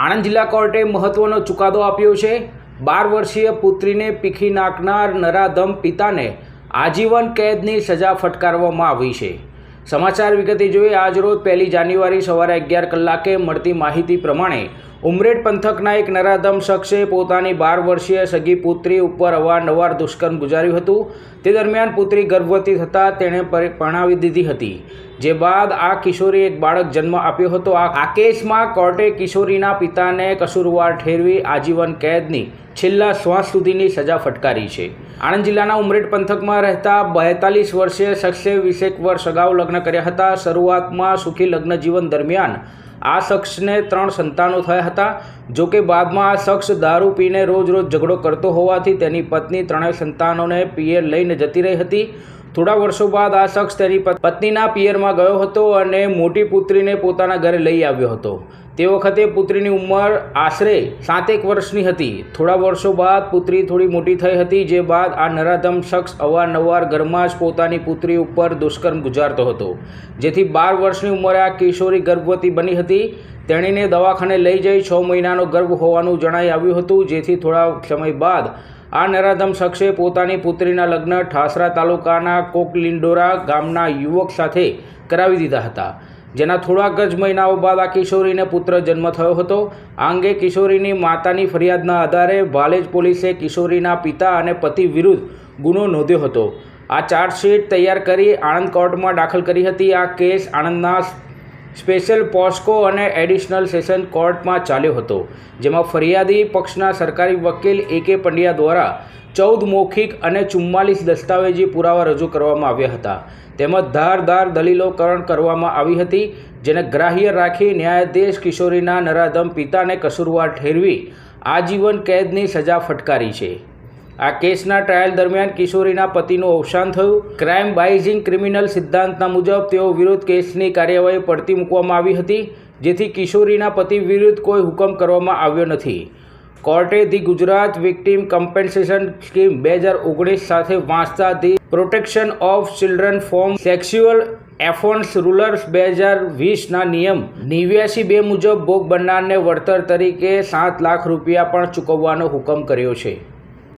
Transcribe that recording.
આણંદ જિલ્લા કોર્ટે મહત્વનો ચુકાદો આપ્યો છે. બાર વર્ષીય પુત્રીને પીખી નાખનાર નરાધમ પિતાને આજીવન કેદની સજા ફટકારવામાં આવી છે. સમાચાર વિગતે જોઈએ, આજરોજ પહેલી જાન્યુઆરી સવારે અગિયાર કલાકે મળતી માહિતી પ્રમાણે ઉમરેડ પંથકના એક નરાધમ શખ્સે પોતાની બાર વર્ષીય સગી પુત્રી ઉપર અવારનવાર દુષ્કર્મ ગુજાર્યું હતું. તે દરમિયાન પુત્રી ગર્ભવતી થતાં તેણે પર- પરણાવી દીધી હતી. જે બાદ આ કિશોરીએ એક બાળક જન્મ આપ્યો હતો. આ આ કેસમાં કોર્ટે કિશોરીના પિતાને કસૂરવાર ઠેરવી આજીવન કેદની છેલ્લા શ્વાસ સુધીની સજા ફટકારી છે. આણંદ જિલ્લાના ઉમરેડ પંથકમાં રહેતા બેતાલીસ વર્ષીય શખ્સે વીસેક વર્ષ અગાઉ લગ્ન કર્યા હતા. શરૂઆતમાં સુખી લગ્ન જીવન દરમિયાન આ શખ્સને ત્રણ સંતાનો થયા હતા. જો કે બાદમાં આ શખ્સ દારૂ પીને રોજ રોજ ઝઘડો કરતો હોવાથી તેની પત્ની ત્રણેય સંતાનોને પિયર લઈને જતી રહી હતી. થોડા વર્ષો બાદ આ શખ્સ તેની પત્નીના પિયરમાં ગયો હતો અને મોટી પુત્રીને પોતાના ઘરે લઈ આવ્યો હતો. તે વખતે પુત્રીની ઉંમર આશરે સાતેક વર્ષની હતી. થોડા વર્ષો બાદ પુત્રી થોડી મોટી થઈ હતી, જે બાદ આ નરાધમ શખ્સ અવારનવાર ઘરમાં જ પોતાની પુત્રી ઉપર દુષ્કર્મ ગુજારતો હતો. જેથી બાર વર્ષની ઉંમરે આ કિશોરી ગર્ભવતી બની હતી. તેણીને દવાખાને લઈ જઈ છ મહિનાનો ગર્ભ હોવાનું જણાઈ આવ્યું હતું, જેથી થોડા સમય બાદ આ નરાધમ શખ્સે પોતાની પુત્રીના લગ્ન ઠાસરા તાલુકાના કોકલિંડોરા ગામના યુવક સાથે કરાવી દીધા હતા. જેના થોડાક જ મહિનાઓ બાદ આ કિશોરીને પુત્ર જન્મ થયો હતો. આ અંગે કિશોરીની માતાની ફરિયાદના આધારે ભાલેજ પોલીસે કિશોરીના પિતા અને પતિ વિરુદ્ધ ગુનો નોંધ્યો હતો. આ ચાર્જશીટ તૈયાર કરી આણંદ કોર્ટમાં દાખલ કરી હતી. આ કેસ આણંદના સ્પેશિયલ પોસ્કો અને એડિશનલ સેશન કોર્ટમાં ચાલ્યો હતો, જેમાં ફરિયાદી પક્ષના સરકારી વકીલ એ કે પંડ્યા દ્વારા ચૌદ મૌખિક અને ચુમ્માલીસ દસ્તાવેજી પુરાવા રજૂ કરવામાં આવ્યા હતા. તેમજ ધારધાર દલીલોકરણ કરવામાં આવી હતી, જેને ગ્રાહ્ય રાખી ન્યાયાધીશ કિશોરીના નરાધમ પિતાને કસૂરવાર ઠેરવી આજીવન કેદની સજા ફટકારી છે. આ કેસના ટ્રાયલ દરમિયાન કિશોરીના પતિનું અવસાન થયું. ક્રાઇમ બાઇઝિંગ ક્રિમિનલ સિદ્ધાંતના મુજબ તેઓ વિરુદ્ધ કેસની કાર્યવાહી પડતી મૂકવામાં આવી હતી, જેથી કિશોરીના પતિ વિરુદ્ધ કોઈ હુકમ કરવામાં આવ્યો નથી. કોર્ટે the Gujarat victim compensation scheme બે હજાર ઓગણીસ સાથે વાંચતા the protection of children from sexual offences rules બે હજાર વીસના નિયમ નેવ્યાસી બે મુજબ ભોગ બનનારને વળતર તરીકે સાત લાખ રૂપિયા પણ ચૂકવવાનો હુકમ કર્યો છે.